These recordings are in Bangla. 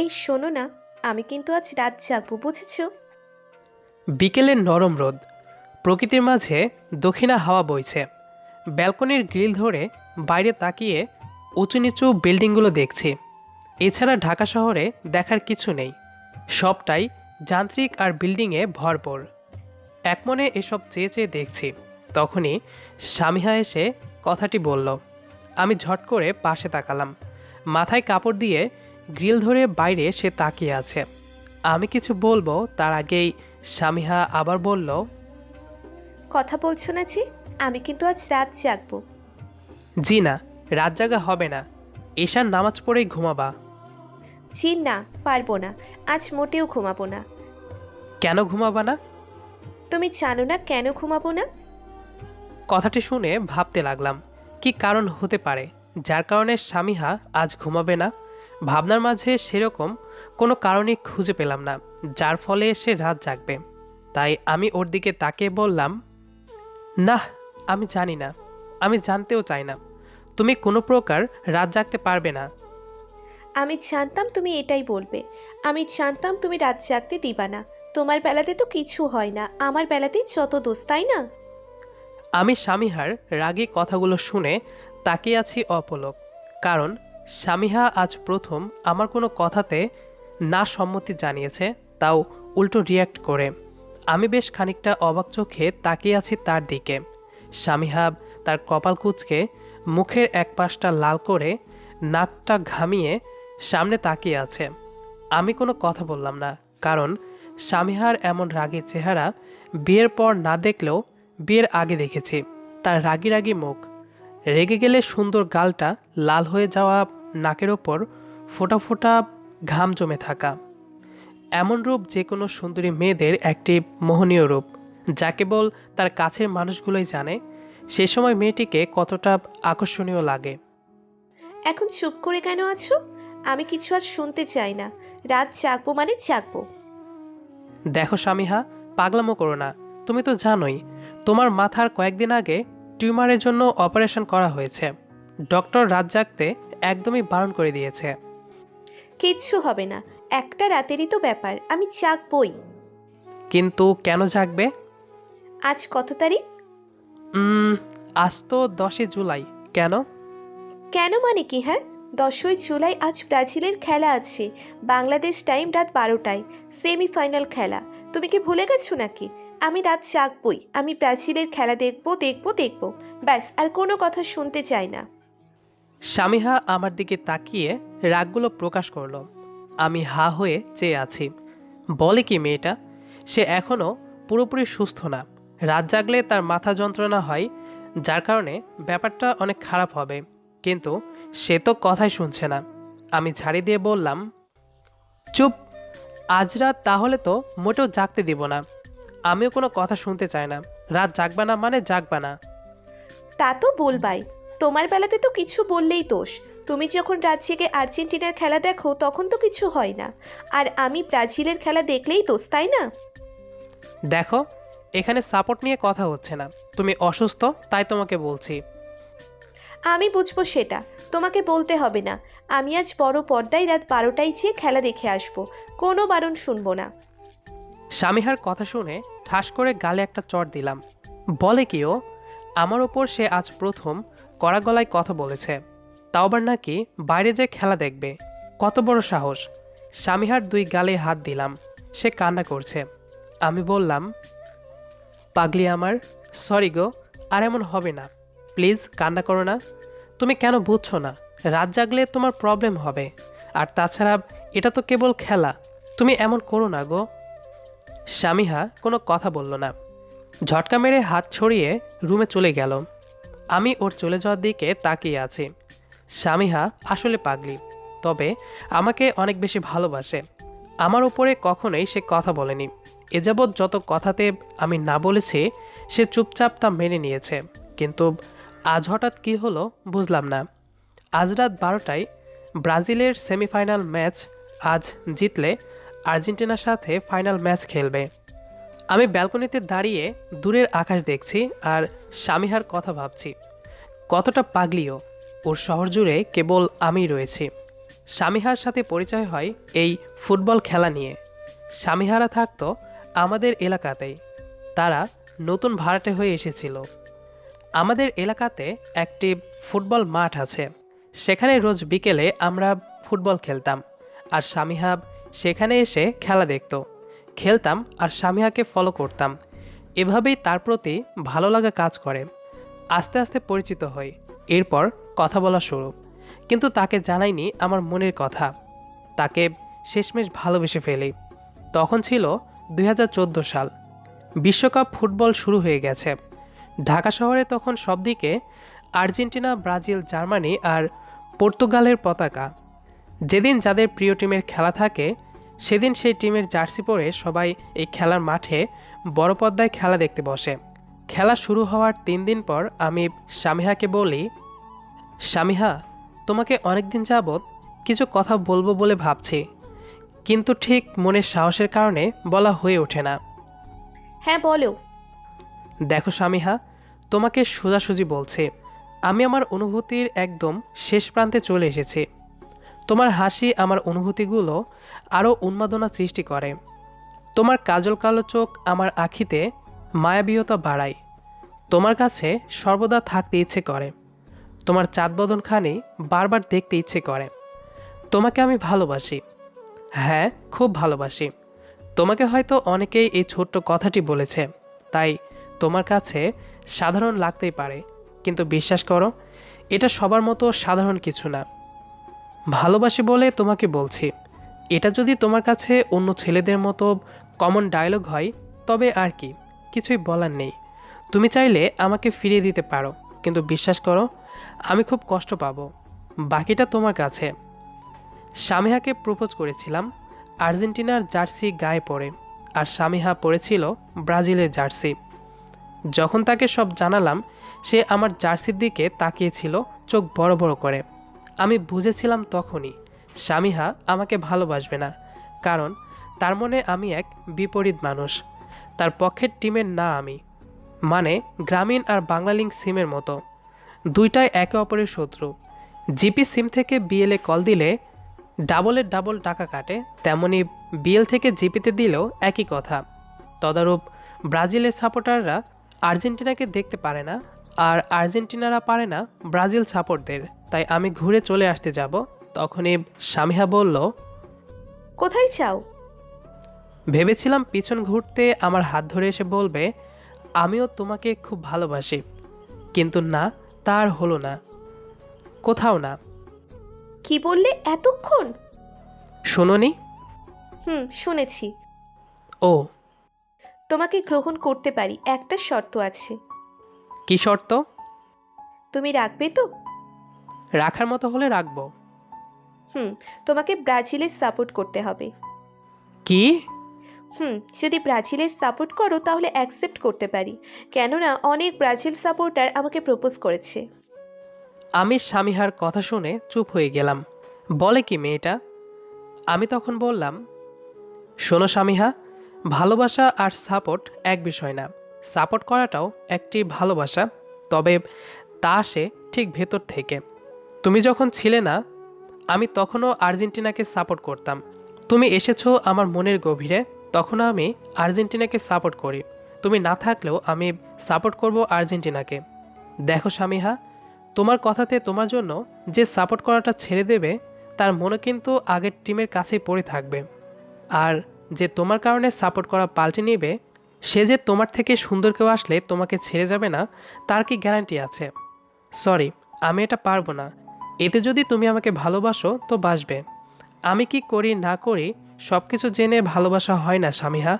এই শোনো না, আমি কিন্তু আজ রাত জাগবো, বুঝেছ? বিকেলের নরম রোদ। প্রকৃতির মাঝে দক্ষিণা হাওয়া বইছে। ব্যালকনির গ্রিল ধরে বাইরে তাকিয়ে উঁচু নিচু বিল্ডিংগুলো দেখছি। এছাড়া ঢাকা শহরে দেখার কিছু নেই। সবটাই যান্ত্রিক আর বিল্ডিংয়ে ভরপুর। এক মনে এসব চেয়ে চেয়ে দেখছি। তখনই স্বামীহা এসে কথাটি বলল। আমি ঝট করে পাশে তাকালাম। মাথায় কাপড় দিয়ে গ্রিল ধরে বাইরে সে তাকিয়ে আছে। আমি কিছু বলব তার আগেই স্বামীহা আবার বলল কথা বলছো না আমি কিন্তু আজ রাত জাগবো। জি না রাত জাগা হবে না। এশার নামাজ পড়েই ঘুমাবা। জি না পারব না আজ মোটেও ঘুমাবো না। কেন ঘুমাবা না? তুমি জানো না কেন ঘুমাবো না? কথাটি শুনে ভাবতে লাগলাম কি কারণ হতে পারে যার কারণে স্বামীহা আজ ঘুমাবে না? ভাবনার মাঝে সেরকম কোনো কারণই খুঁজে পেলাম না যার ফলে সে রাত জাগবে। তাই আমি ওর দিকে তাকে বললাম না আমি জানি না আমি জানতেও চাই না। তুমি কোনো প্রকার রাত জাগতে পারবে না। আমি জানতাম তুমি এটাই বলবে। আমি জানতাম তুমি রাত জাগতে দিবা না। তোমার বেলাতে তো কিছু হয় না আমার বেলাতেই যত দোষ তাই না? আমি স্বামীহার রাগী কথাগুলো শুনে তাকিয়ে আছি অপলক কারণ স্বামীহা আজ প্রথম আমার কোনো কথাতে না সম্মতি জানিয়েছে, তাও উল্টো রিয়্যাক্ট করে। আমি বেশ খানিকটা অবাক চোখে তাকিয়ে আছি তার দিকে। স্বামীহা তার কপাল কুচকে মুখের এক পাশটা লাল করে নাকটা ঘামিয়ে সামনে তাকিয়ে আছে। আমি কোনো কথা বললাম না, কারণ স্বামীহার এমন রাগী চেহারা বিয়ের পর না দেখলেও বিয়ের আগে দেখেছি। তার রাগি রাগি মুখ, রেগে গেলে সুন্দর গালটা লাল হয়ে যাওয়া নাকের ওপর ফোঁটা ফোঁটা ঘাম জমে থাকা। এমন রূপ যে কোনো সুন্দরী মেয়েদের একটি মোহনীয় রূপ যা কেবল তার কাছের মানুষগুলোই জানে। সে সময় মেয়েটিকে কতটা আকর্ষণীয় লাগে। এখন চুপ করে কেন আছো? আমি কিছু আর শুনতে চাই না। রাত জাগবো মানে জাগবো। দেখো স্বামীহা পাগলামো করো না। তুমি তো জানোই তোমার মাথার কয়েকদিন আগে টিউমারের জন্য অপারেশন করা হয়েছে। ডক্টর রাত জাগতে একদমই বারণ করে দিয়েছে। কিচ্ছু হবে না। একটা রাতেরই তো ব্যাপার। আমি জাগবই। কিন্তু কেন জাগবে? আজ কত তারিখ? উম, আজ তো দশই জুলাই। কেন? কেন মানে কি হ্যাঁ? দশই জুলাই আজ ব্রাজিলের খেলা আছে। বাংলাদেশ টাইম রাত বারোটায়। সেমিফাইনাল খেলা। তুমি কি ভুলে গেছো নাকি? আমি রাত জাগবই। আমি ব্রাজিলের খেলা দেখব দেখব দেখব। ব্যাস আর কোনো কথা শুনতে চাই না। স্বামীহা আমার দিকে তাকিয়ে রাগগুলো প্রকাশ করল। আমি হা হয়ে চেয়ে আছি। বলে কি মেয়েটা? সে এখনও পুরোপুরি সুস্থ না। রাত জাগলে তার মাথা যন্ত্রণা হয়, যার কারণে ব্যাপারটা অনেক খারাপ হবে। কিন্তু সে তো কথাই শুনছে না। আমি ঝাড়ি দিয়ে বললাম, চুপ। আজ রাত তাহলে তো মোটেও জাগতে দিব না। আমিও কোনো কথা শুনতে চাই না। রাত জাগবা না মানে জাগবা না। তা তো বলবাই। তোমার বেলাতে তো কিছু বললেই দোষ। তুমি যখন জেগে আর্জেন্টিনার খেলা দেখো তখন তো কিছু হয় না। আর আমি ব্রাজিলের খেলা দেখলেই দোষ তাই না? দেখো এখানে সাপোর্ট নিয়ে কথা হচ্ছে না। তুমি অসুস্থ তাই তোমাকে বলছি। আমি বুঝব সেটা। তোমাকে বলতে হবে না। আমি আজ বড় পর্দায় রাত বারোটায় যেয়ে খেলা দেখে আসব। কোনো বারণ শুনব না। স্বামীহার কথা শুনে ঠাস করে গালে একটা চট দিলাম। বলে কি ও আমার ওপর সে আজ প্রথম কড়া গলায় কথা বলেছে। তাও আবার নাকি বাইরে যে খেলা দেখবে। কত বড় সাহস। স্বামীহার দুই গালে হাত দিলাম। সে কান্না করছে। আমি বললাম, পাগলি আমার, সরি গো, আর এমন হবে না। প্লিজ কান্না করো না। তুমি কেন বুঝছ না? রাত জাগলে তোমার প্রবলেম হবে। আর তাছাড়া এটা তো কেবল খেলা। তুমি এমন করো না গো। স্বামীহা কোনো কথা বলল না। ঝটকা মেরে হাত ছড়িয়ে রুমে চলে গেল। আমি ওর চলে যাওয়ার দিকে তাকিয়ে আছি। স্বামীহা আসলে পাগলি, তবে আমাকে অনেক বেশি ভালোবাসে। আমার উপরে কখনোই সে কথা বলেনি। এ যাবৎ যত কথাতে আমি না বলেছি, সে চুপচাপ তা মেনে নিয়েছে। কিন্তু আজ হঠাৎ কী হলো বুঝলাম না। আজ রাত বারোটায় ব্রাজিলের সেমিফাইনাল ম্যাচ, আজ জিতলে আর্জেন্টিনার সাথে ফাইনাল ম্যাচ খেলবে। আমি ব্যালকনিতে দাঁড়িয়ে দূরের আকাশ দেখছি আর স্বামীহার কথা ভাবছি। কতটা পাগলিও, ওর শহর জুড়ে কেবল আমি রয়েছি। স্বামীহার সাথে পরিচয় হয় এই ফুটবল খেলা নিয়ে। স্বামীহারা থাকতো আমাদের এলাকাতেই। তারা নতুন ভাড়াটে হয়ে এসেছিল। আমাদের এলাকাতে একটি ফুটবল মাঠ আছে। সেখানে রোজ বিকেলে আমরা ফুটবল খেলতাম। আর স্বামীহাব সেখানে এসে খেলা দেখতো। খেলতাম আর স্বামীহাকে ফলো করতাম। এভাবেই তার প্রতি ভালো লাগা কাজ করে। আস্তে আস্তে পরিচিত হই। এরপর কথা বলা শুরু। কিন্তু তাকে জানাইনি আমার মনের কথা। তাকে শেষমেশ ভালোবেসে ফেলি। তখন ছিল দু হাজার চোদ্দ সাল। বিশ্বকাপ ফুটবল শুরু হয়ে গেছে। ঢাকা শহরে তখন সব দিকে আর্জেন্টিনা, ব্রাজিল, জার্মানি আর পর্তুগালের পতাকা। যেদিন যাদের প্রিয় টিমের খেলা থাকে সেদিন সেই টিমের জার্সি পরে সবাই এই খেলার মাঠে বড় পর্দায় খেলা দেখতে বসে। খেলা শুরু হওয়ার তিন দিন পর আমি স্বামীহাকে বলি স্বামীহা তোমাকে অনেকদিন যাবৎ কিছু কথা বলব বলে ভাবছি কিন্তু ঠিক মনের সাহসের কারণে বলা হয়ে ওঠে না। হ্যাঁ বলো। দেখো স্বামীহা তোমাকে সোজাসুজি বলছে আমি আমার অনুভূতির একদম শেষ প্রান্তে চলে এসেছি। তোমার হাসি আমার অনুভূতিগুলো আরও উন্মাদনা সৃষ্টি করে। তোমার কাজল কালো চোখ আমার আখিতে মায়াবীয়তা বাড়ায়। তোমার কাছে সর্বদা থাকতে ইচ্ছে করে। তোমার চাঁদবদন খানি বারবার দেখতে ইচ্ছে করে। তোমাকে আমি ভালোবাসি। হ্যাঁ খুব ভালোবাসি। তোমাকে হয়তো অনেকেই এই ছোট্ট কথাটি বলেছে। তাই তোমার কাছে সাধারণ লাগতেই পারে। কিন্তু বিশ্বাস করো, এটা সবার মতো সাধারণ কিছু না। ভালোবাসি বলে তোমাকে বলছি। এটা যদি তোমার কাছে অন্য ছেলেদের মতো কমন ডায়লগ হয়, তবে আর কি, কিছুই বলার নেই। তুমি চাইলে আমাকে ফিরিয়ে দিতে পারো, কিন্তু বিশ্বাস করো, আমি খুব কষ্ট পাবো। বাকিটা তোমার কাছে। স্বামীহাকে প্রপোজ করেছিলাম, আর্জেন্টিনার জার্সি গায়ে পরে, আর স্বামীহা পরেছিল ব্রাজিলের জার্সি। যখন তাকে সব জানালাম, সে আমার জার্সির দিকে তাকিয়েছিল, চোখ বড় বড় করে। আমি বুঝেছিলাম তখনই স্বামীহা আমাকে ভালোবাসবে না, কারণ তার মনে আমি এক বিপরীত মানুষ। তার পক্ষের টিমের না আমি মানে গ্রামীণ আর বাংলালিঙ্ক সিমের মতো। দুইটাই একে অপরের শত্রু। জিপি সিম থেকে বিএলএ কল দিলে ডাবলের ডাবল টাকা কাটে, তেমনি বিএল থেকে জিপিতে দিলেও একই কথা। তদারূপ ব্রাজিলের সাপোর্টাররা আর্জেন্টিনাকে দেখতে পারে না, আর আর্জেন্টিনারা পারে না ব্রাজিল সাপোর্টদের। তাই আমি ঘুরে চলে আসতে যাব তখনই স্বামীহা বলল কোথায় চাও? ভেবেছিলাম পিছন ঘুরতে আমার হাত ধরে এসে বলবে আমিও তোমাকে খুব ভালোবাসি। কিন্তু না তার হলো না। কোথাও না। কি বললে এতক্ষণ? শোনোনি? হুম শুনেছি। ও। তোমাকে গ্রহণ করতে পারি একটা শর্ত আছে। কি শর্ত? তুমি রাখবে তো? রাখার মতো হলে রাখব। হুম তোমাকে ব্রাজিলের সাপোর্ট করতে হবে। কি? হুম যদি ব্রাজিলের সাপোর্ট করো তাহলে অ্যাকসেপ্ট করতে পারি। কেননা অনেক ব্রাজিল সাপোর্টার আমাকে প্রপোজ করেছে। আমি স্বামীহার কথা শুনে চুপ হয়ে গেলাম। বলে কি মেয়েটা? আমি তখন বললাম শোনো স্বামীহা ভালোবাসা আর সাপোর্ট এক বিষয় না। সাপোর্ট করাটাও একটি ভালোবাসা তবে তা আসে ঠিক ভেতর থেকে। তুমি যখন ছিলে না আমি তখনও আর্জেন্টিনাকে সাপোর্ট করতাম। তুমি এসেছ আমার মনের গভীরে, তখনও আমি আর্জেন্টিনাকে সাপোর্ট করি। তুমি না থাকলেও আমি সাপোর্ট করব আর্জেন্টিনাকে। দেখো স্বামীহা তোমার কথাতে তোমার জন্য যে সাপোর্ট করাটা ছেড়ে দেবে, তার মনে কিন্তু আগের টিমের কাছেই পড়ে থাকবে। আর যে তোমার কারণে সাপোর্ট করা পাল্টে নেবে, সে যে তোমার থেকে সুন্দর কেউ আসলে তোমাকে ছেড়ে যাবে না, তার কি গ্যারান্টি আছে? সরি, আমি এটা পারব না। এতে যদি তুমি আমাকে ভালোবাসো তো বাসবে। আমি কি করি না করি সব কিছু জেনে ভালোবাসা হয় না স্বামীহা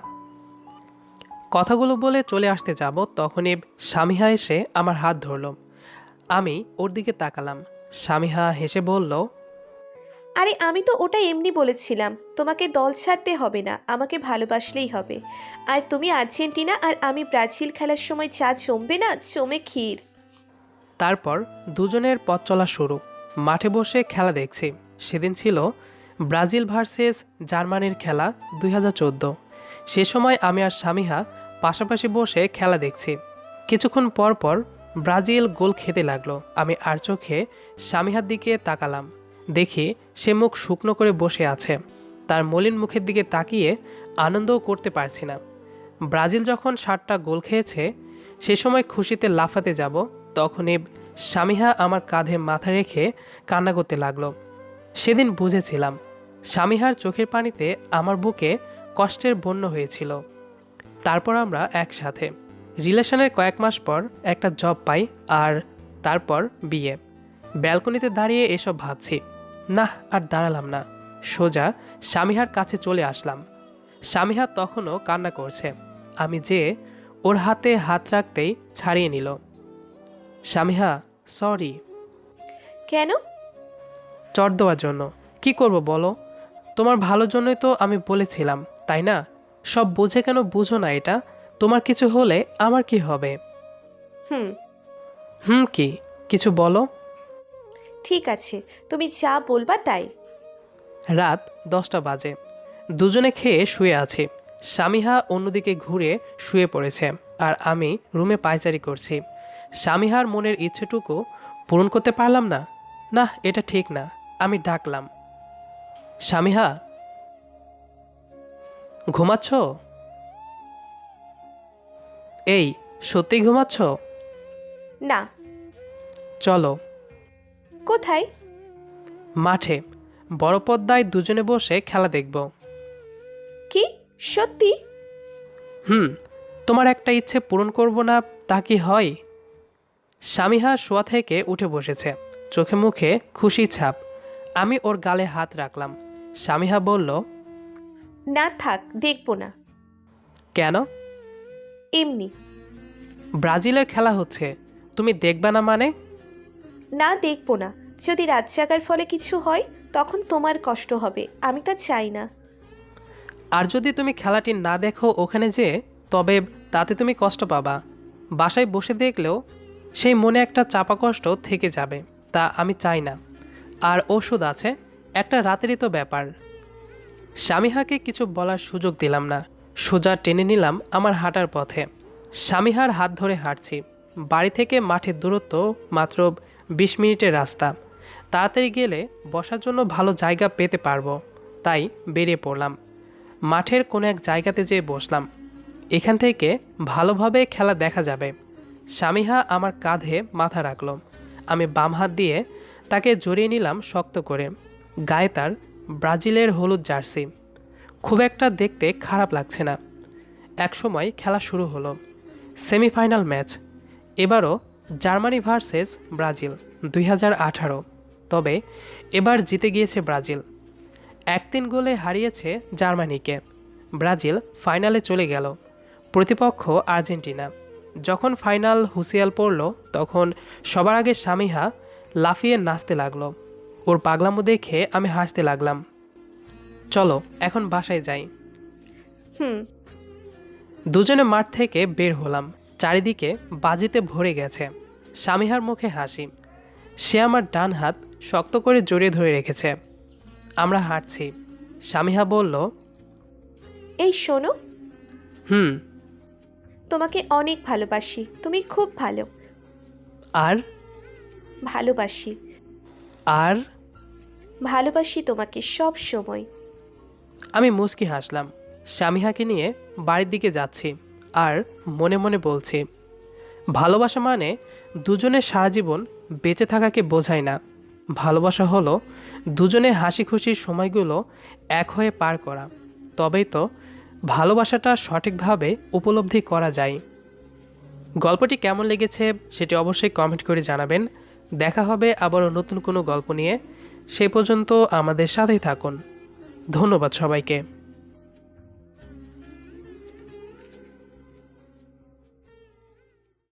কথাগুলো বলে চলে আসতে যাব তখনই স্বামীহা এসে আমার হাত ধরলো। আমি ওর দিকে তাকালাম। স্বামীহা হেসে বলল আরে আমি তো ওটা এমনি বলেছিলাম তোমাকে দল ছাড়তে হবে না আমাকে ভালোবাসলেই হবে। আর তুমি আর্জেন্টিনা আর আমি ব্রাজিল খেলার সময় চা জমবে না? জমে ক্ষীর। তারপর দুজনের পথ চলা শুরু। মাঠে বসে খেলা দেখছি। সেদিন ছিল ব্রাজিল ভার্সেস জার্মানির খেলা দুই হাজার চোদ্দ। সে সময় আমি আর স্বামীহা পাশাপাশি বসে খেলা দেখছি। কিছুক্ষণ পর পর ব্রাজিল গোল খেতে লাগল। আমি আর চোখে স্বামীহার দিকে তাকালাম। দেখি সে মুখ শুকনো করে বসে আছে। তার মলিন মুখের দিকে তাকিয়ে আনন্দও করতে পারছি না। ব্রাজিল যখন ষাটটা গোল খেয়েছে, সে সময় খুশিতে লাফাতে যাব, তখনই স্বামীহা আমার কাঁধে মাথা রেখে কান্না করতে লাগল। সেদিন বুঝেছিলাম, স্বামীহার চোখের পানিতে আমার বুকে কষ্টের বন্য হয়েছিল। তারপর আমরা একসাথে। রিলেশনের কয়েক মাস পর একটা জব পাই আর তারপর বিয়ে। ব্যালকনিতে দাঁড়িয়ে এসব ভাবছি। না আর দাঁড়ালাম না। সোজা স্বামীহার কাছে চলে আসলাম। স্বামীহা তখনও কান্না করছে। আমি যে ওর হাতে হাত রাখতেই ছাড়িয়ে নিল। স্বামীহা সরি। কেন? চট দেওয়ার জন্য। কি করব বলো? তোমার ভালোর জন্যই তো আমি বলেছিলাম তাই না? সব বোঝে কেন বুঝো না এটা? তোমার কিছু হলে আমার কি হবে? হুম। হুম কি? কিছু বলো? ঠিক আছে তুমি যা বলবা তাই। রাত দশটা বাজে। দুজনে খেয়ে শুয়ে আছি। স্বামীহা অন্যদিকে ঘুরে শুয়ে পড়েছে আর আমি রুমে পায়চারি করছি। স্বামীহার মনের ইচ্ছেটুকু পূরণ করতে পারলাম না। না এটা ঠিক না আমি ডাকলাম। স্বামীহা ঘুমাচ্ছ? এই সত্যি ঘুমাচ্ছ? না। চলো। কোথায়? মাঠে বড় পদ্মায় দুজনে বসে খেলা দেখব। কি? সত্যি? হুম তোমার একটা ইচ্ছে পূরণ করব না তা কি হয়? স্বামীহা শোয়া থেকে উঠে বসেছে। চোখে মুখে খুশি ছাপ। আমি ওর গালে হাত রাখলাম। স্বামীহা বলল না থাক দেখব না। কেন? এমনি। ব্রাজিলের খেলা হচ্ছে। তুমি দেখবে না মানে? না দেখব না। যদি রাত জাগার ফলে কিছু হয় তখন তোমার কষ্ট হবে। আমি তা চাই না। আর যদি তুমি খেলাটি না দেখো ওখানে যে তবে তাতে তুমি কষ্ট পাবা। বাসায় বসে দেখলেও সেই মনে একটা চাপা কষ্ট থেকে যাবে, তা আমি চাই না। আর ওষুধ আছে, একটা রাতেরই তো ব্যাপার। স্বামীহাকে কিছু বলার সুযোগ দিলাম না। সোজা টেনে নিলাম আমার হাঁটার পথে। স্বামীহার হাত ধরে হাঁটছি। বাড়ি থেকে মাঠের দূরত্ব মাত্র বিশ মিনিটের রাস্তা। তাড়াতাড়ি গেলে বসার জন্য ভালো জায়গা পেতে পারব, তাই বেরিয়ে পড়লাম। মাঠের কোনো এক জায়গাতে যেয়ে বসলাম। এখান থেকে ভালোভাবে খেলা দেখা যাবে। স্বামীহা আমার কাঁধে মাথা রাখল। আমি বাম হাত দিয়ে তাকে জড়িয়ে নিলাম শক্ত করে। গায়ে তার ব্রাজিলের হলুদ জার্সি। খুব একটা দেখতে খারাপ লাগছে না। একসময় খেলা শুরু হলো। Semifinal match. এবারও জার্মানি ভার্সেস ব্রাজিল দুই হাজার আঠারো। তবে এবার জিতে গিয়েছে ব্রাজিল। এক তিন গোলে হারিয়েছে জার্মানিকে। ব্রাজিল ফাইনালে চলে গেল। প্রতিপক্ষ আর্জেন্টিনা। যখন ফাইনাল হুঁশিয়াল পড়ল তখন সবার আগে স্বামীহা লাফিয়ে নাচতে লাগল। ওর পাগলামো দেখে আমি হাসতে লাগলাম। চলো এখন বাসায় যাই। হুম। দুজনে মাঠ থেকে বের হলাম। চারিদিকে বাজিতে ভরে গেছে। স্বামীহার মুখে হাসি। সে আমার ডান হাত শক্ত করে জড়িয়ে ধরে রেখেছে। আমরা হাঁটছি। স্বামীহা বলল এই শোনো। হুম। তোমাকে অনেক ভালোবাসি তুমি খুব ভালো। আর? ভালোবাসি। আর? ভালোবাসি তোমাকে সব সময়। আমি মুচকি হাসলাম। স্বামীহাকে নিয়ে বাড়ির দিকে যাচ্ছি আর মনে মনে বলছি ভালোবাসা মানে দুজনে সারা জীবন বেঁচে থাকাকে বোঝায় না। ভালোবাসা হলো দুজনে হাসি খুশির সময়গুলো এক হয়ে পার করা। তবেই তো ভালোবাসাটা সঠিকভাবে উপলব্ধি করা যায়। গল্পটি কেমন লেগেছে সেটি অবশ্যই কমেন্ট করে জানাবেন। দেখা হবে আবারও নতুন কোনো গল্প নিয়ে। সে পর্যন্ত আমাদের সাথেই থাকুন। ধন্যবাদ সবাইকে।